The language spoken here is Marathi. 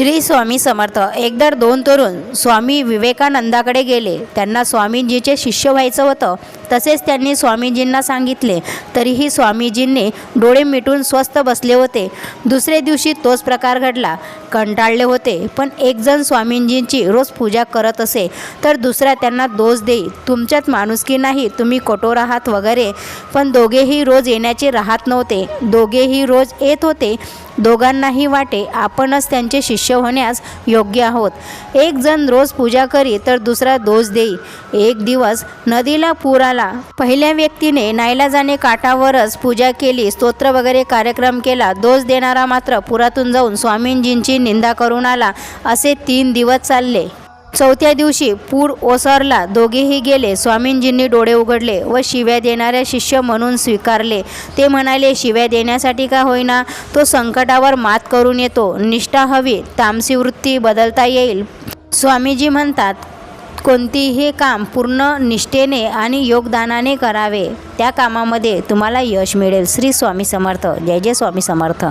श्री स्वामी समर्थ. एकदा दोन तरुण स्वामी विवेकानंदाकडे गेले. त्यांना स्वामीजीचे शिष्य व्हायचं होतं. तसेच त्यांनी स्वामीजींना सांगितले. तरीही स्वामीजींनी डोळे मिटून स्वस्थ बसले होते. दुसरे दिवशी तोच प्रकार घडला. कंटाळले होते. पण एकजण स्वामीजींची स्वामींजींची रोज पूजा करत असे. तर दुसरा त्यांना दोष देई तुमच्यात माणुसकी नाही तुम्ही कठोर आहात वगैरे. पण दोघेही रोज येण्याचे राहत नव्हते. दोघेही रोज येत होते. दोघांनाही वाटे. आपणच त्यांचे शिष्य शिष्य होण्यास योग्य आहोत. एक जण रोज पूजा करी तर दुसरा दोष देई. एक दिवस नदीला पूर आला. पहिल्या व्यक्तीने नाईलाजाने काठावरच पूजा केली स्तोत्र वगैरे कार्यक्रम केला दोष देणारा मात्र पुरातून जाऊन स्वामींजींची निंदा करून आला असे तीन दिवस चालले. चौथ्या दिवशी पूर ओसरला. दोघेही गेले. स्वामींजींनी डोळे उघडले व शिव्या देणाऱ्या शिष्य म्हणून स्वीकारले. ते म्हणाले शिव्या देण्यासाठी का होईना? तो संकटावर मात करून येतो. निष्ठा हवी. तामसी वृत्ती बदलता येईल. स्वामीजी म्हणतात कोणतीही काम पूर्ण निष्ठेने आणि योगदानाने करावे. त्या कामामध्ये तुम्हाला यश मिळेल. श्री स्वामी समर्थ. जय जय स्वामी समर्थ.